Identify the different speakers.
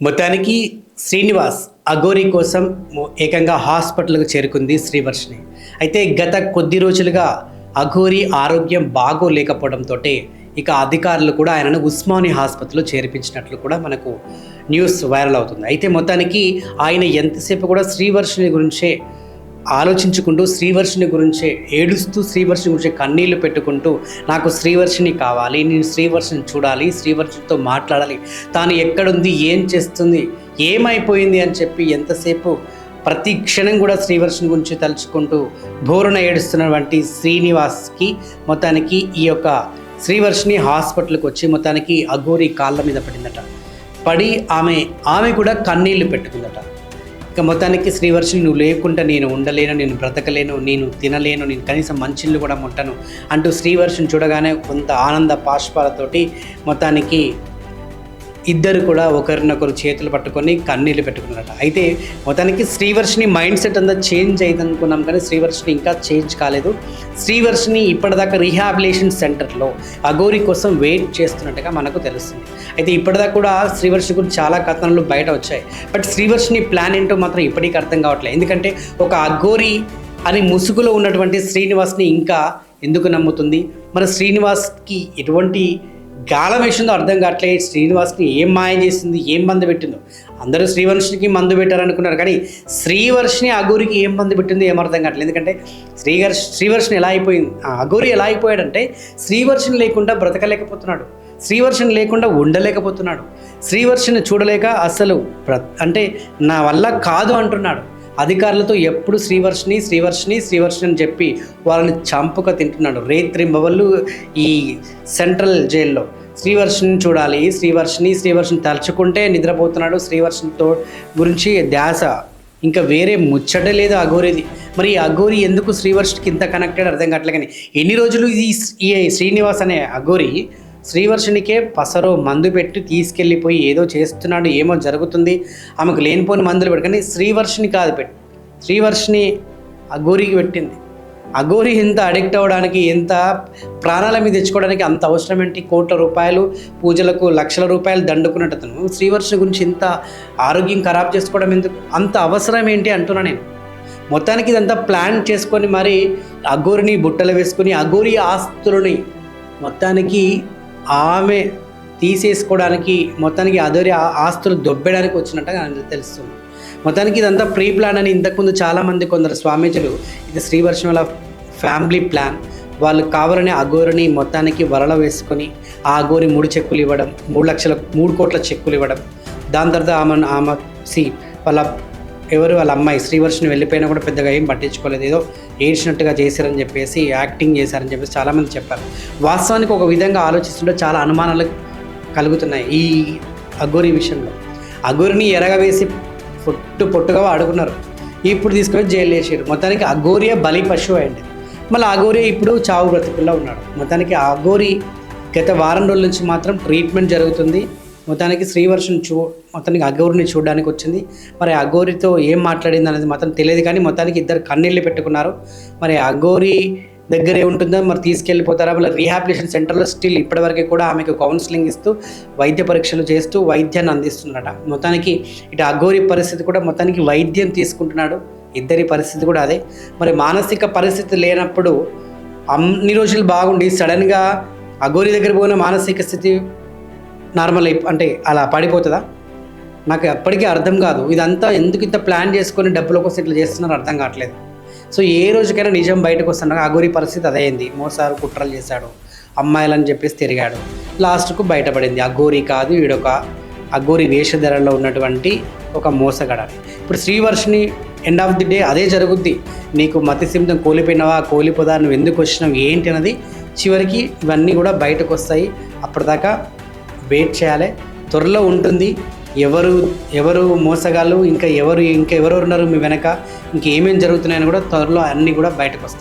Speaker 1: మొత్తానికి శ్రీనివాస్ అఘోరి కోసం ఏకంగా హాస్పిటల్కు చేరుకుంది శ్రీవర్షిని అయితే గత కొద్ది రోజులుగా అఘోరి ఆరోగ్యం బాగోలేకపోవడంతో ఇక అధికారులు కూడా ఆయనను ఉస్మాని ఆసుపత్రిలో చేర్పించినట్లు కూడా మనకు న్యూస్ వైరల్ అవుతుంది. అయితే మొత్తానికి ఆయన ఎంతసేపు కూడా శ్రీవర్షిని గురించే ఆలోచించుకుంటూ శ్రీవర్షిని గురించే ఏడుస్తూ శ్రీవర్షిని గురించి కన్నీళ్ళు పెట్టుకుంటూ నాకు శ్రీవర్షిని కావాలి నేను శ్రీవర్షిని చూడాలి శ్రీవర్షితో మాట్లాడాలి. తాను ఎక్కడుంది ఏం చేస్తుంది ఏమైపోయింది అని చెప్పి ఎంతసేపు ప్రతి క్షణం కూడా శ్రీవర్షిని గురించి తలుచుకుంటూ బోరున ఏడుస్తున్నటువంటి శ్రీనివాస్కి మొత్తానికి ఈ యొక్క శ్రీవర్షిని హాస్పిటల్కి వచ్చి మొత్తానికి అఘోరి కాళ్ళ మీద పడిందట. పడి ఆమె ఆమె కూడా కన్నీళ్ళు పెట్టుకుందట. ఇక మొత్తానికి శ్రీవర్షిని నువ్వు లేకుండా నేను ఉండలేను నేను బ్రతకలేను నేను తినలేను నేను కనీసం మంచిళ్ళు కూడా ముట్టను అంటూ శ్రీవర్షిని చూడగానే కొంత ఆనంద పాష్పాలతోటి మొత్తానికి ఇద్దరు కూడా ఒకరినొకరు చేతులు పట్టుకొని కన్నీళ్ళు పెట్టుకున్నారట. అయితే మొత్తానికి శ్రీవర్షిని మైండ్ సెట్ అంతా చేంజ్ అయింది అనుకున్నాం కానీ శ్రీవర్షిని ఇంకా చేంజ్ కాలేదు. శ్రీవర్షిని ఇప్పటిదాకా రీహాబిలేషన్ సెంటర్లో అగోరి కోసం వెయిట్ చేస్తున్నట్టుగా మనకు తెలుస్తుంది. అయితే ఇప్పటిదాకా కూడా శ్రీవర్షి గురించి చాలా కథనాలు బయట వచ్చాయి. బట్ శ్రీవర్షిని ప్లాన్ ఏంటో మాత్రం ఇప్పటికీ అర్థం కావట్లేదు. ఎందుకంటే ఒక అఘోరి అని ముసుగులో ఉన్నటువంటి శ్రీనివాస్ని ఇంకా ఎందుకు నమ్ముతుంది? మరి శ్రీనివాస్కి ఎటువంటి గాలం వేసిందో అర్థం కావట్లేదు. శ్రీనివాస్ని ఏం మాయ చేసింది? ఏం మందు పెట్టిందో? అందరూ శ్రీవర్షినికి మందు పెట్టారనుకున్నారు. కానీ శ్రీవర్షిని అఘోరికి ఏం మందు పెట్టిందో ఏమర్థం కావట్లేదు. ఎందుకంటే శ్రీగర్ శ్రీవర్షిని ఎలా అయిపోయింది? ఆ అఘోరి ఎలా అయిపోయాడంటే శ్రీవర్షిని లేకుండా బ్రతకలేకపోతున్నాడు. శ్రీవర్షిని లేకుండా ఉండలేకపోతున్నాడు. శ్రీవర్షిని చూడలేక అసలు ప్ర అంటే నా వల్ల కాదు అంటున్నాడు. అధికారులతో ఎప్పుడు శ్రీవర్షిని శ్రీవర్షిని శ్రీవర్షిని అని చెప్పి వాళ్ళని చంపుక తింటున్నాడు. రేత్రింబవళ్ళు ఈ సెంట్రల్ జైల్లో. శ్రీవర్షిని చూడాలి శ్రీవర్షిని శ్రీవర్షిని తలుచుకుంటే నిద్రపోతున్నాడు. శ్రీవర్షినితో గురించి ధ్యాస. ఇంకా వేరే ముచ్చటే లేదు అఘోరిది మరి ఈ అఘోరి ఎందుకు శ్రీవర్షికి ఇంత కనెక్టెడ్ అర్థం కావట్లేదు కానీ ఎన్ని రోజులు ఈ శ్రీనివాస్ అనే అఘోరి శ్రీవర్షునికే పసరో మందు పెట్టి తీసుకెళ్ళిపోయి ఏదో చేస్తున్నాడు ఏమో జరుగుతుంది. ఆమెకు లేనిపోని మందులు పెట్టి కానీ కాదు పెట్టి శ్రీవర్షిని అఘోరికి పెట్టింది. అఘోరి ఇంత అడిక్ట్ అవ్వడానికి ఎంత ప్రాణాల మీద తెచ్చుకోవడానికి అంత అవసరం ఏంటి కోట్ల రూపాయలు పూజలకు లక్షల రూపాయలు దండుకున్నట్టు శ్రీవర్షుని గురించి ఇంత ఆరోగ్యం ఖరాబ్ చేసుకోవడం ఎందుకు? అంత అవసరం ఏంటి అంటున్నా నేను. మొత్తానికి ఇదంతా ప్లాన్ చేసుకొని మరి అఘోరిని బుట్టలు వేసుకొని అఘోరి ఆస్తులని మొత్తానికి ఆమె తీసేసుకోవడానికి మొత్తానికి అదోరి ఆ- ఆస్తులు దొబ్బేయడానికి వచ్చినట్టుగా తెలుస్తుంది. మొత్తానికి ఇదంతా ప్రీ ప్లాన్ అని ఇంతకుముందు చాలామంది కొందరు స్వామీజీలు ఇది శ్రీవర్షం వాళ్ళ ఫ్యామిలీ ప్లాన్. వాళ్ళు కావాలని అఘోరిని మొత్తానికి వరల వేసుకొని ఆ అగోరి మూడు చెక్కులు ఇవ్వడం మూడు లక్షల మూడు కోట్ల చెక్కులు ఇవ్వడం. దాని తర్వాత ఆమె ఆమె సి వాళ్ళ ఎవరు వాళ్ళ అమ్మాయి శ్రీవర్షిని వెళ్ళిపోయినా కూడా పెద్దగా ఏం పట్టించుకోలేదు. ఏదో ఏడ్చినట్టుగా చేశారని చెప్పేసి యాక్టింగ్ చేశారని చెప్పేసి చాలామంది చెప్పారు. వాస్తవానికి ఒక విధంగా ఆలోచిస్తుంటే చాలా అనుమానాలు కలుగుతున్నాయి ఈ అఘోరి విషయంలో. అఘోరిని ఎరగవేసి పొట్టు పొట్టుగా వాడుకున్నారు. ఇప్పుడు తీసుకొని జైలు వేసారు మొత్తానికి అగోరియే బలి పశువు అయింది మళ్ళీ అఘోరి ఇప్పుడు చావు బ్రతుకుల్లో ఉన్నాడు. మొత్తానికి అగోరి గత వారం రోజుల నుంచి మాత్రం ట్రీట్మెంట్ జరుగుతుంది. మొత్తానికి శ్రీవర్షం చూ మొత్తానికి అఘోరిని చూడడానికి వచ్చింది. మరి అఘోరితో ఏం మాట్లాడింది అనేది మాత్రం తెలియదు కానీ మొత్తానికి ఇద్దరు కన్నీళ్ళు పెట్టుకున్నారు. మరి అఘోరి దగ్గర ఉంటుందో? మరి తీసుకెళ్ళిపోతారా? వాళ్ళ రీహాబిలిటేషన్ సెంటర్లో స్టిల్ ఇప్పటివరకు కూడా ఆమెకు కౌన్సిలింగ్ ఇస్తూ వైద్య పరీక్షలు చేస్తూ వైద్యాన్ని అందిస్తున్నాడట మొత్తానికి ఇటు అఘోరి పరిస్థితి కూడా మొత్తానికి వైద్యం తీసుకుంటున్నాడు. ఇద్దరి పరిస్థితి కూడా అదే. మరి మానసిక పరిస్థితి లేనప్పుడు అన్ని రోజులు బాగుండి సడన్గా అఘోరి దగ్గర పోయిన మానసిక స్థితి నార్మల్ అయి అంటే అలా పడిపోతుందా? నాకు ఎప్పటికీ అర్థం కాదు. ఇదంతా ఎందుకు ఇంత ప్లాన్ చేసుకొని డబ్బుల కోసం ఇట్లా చేస్తున్నారో అర్థం కావట్లేదు. సో ఏ రోజుకైనా నిజం బయటకు వస్తున్నా అగోరి పరిస్థితి అదే అయింది మోసారు కుట్రలు చేశాడు. అమ్మాయిలని చెప్పేసి తిరిగాడు. లాస్ట్కు బయటపడింది. అగోరి కాదు వీడొక అగోరి వేషధరలో ఉన్నటువంటి ఒక మోసగడ ఇప్పుడు Srivarshini end of the day అదే జరుగుద్ది. నీకు మతి సిమ్తం కోలిపోయినవా కోల్పోదా నువ్వు ఎందుకు వచ్చినావు ఏంటి అన్నది చివరికి ఇవన్నీ కూడా బయటకు వస్తాయి. అప్పటిదాకా వెయిట్ చేయాలి. త్వరలో ఉంటుంది. ఎవరు ఎవరు మోసగాళ్ళు ఇంకా ఎవరు ఇంకా ఎవరెవరు ఉన్నారు మీ వెనక? ఇంకేమేమి జరుగుతున్నాయని కూడా త్వరలో అన్నీ కూడా బయటకు వస్తాయి.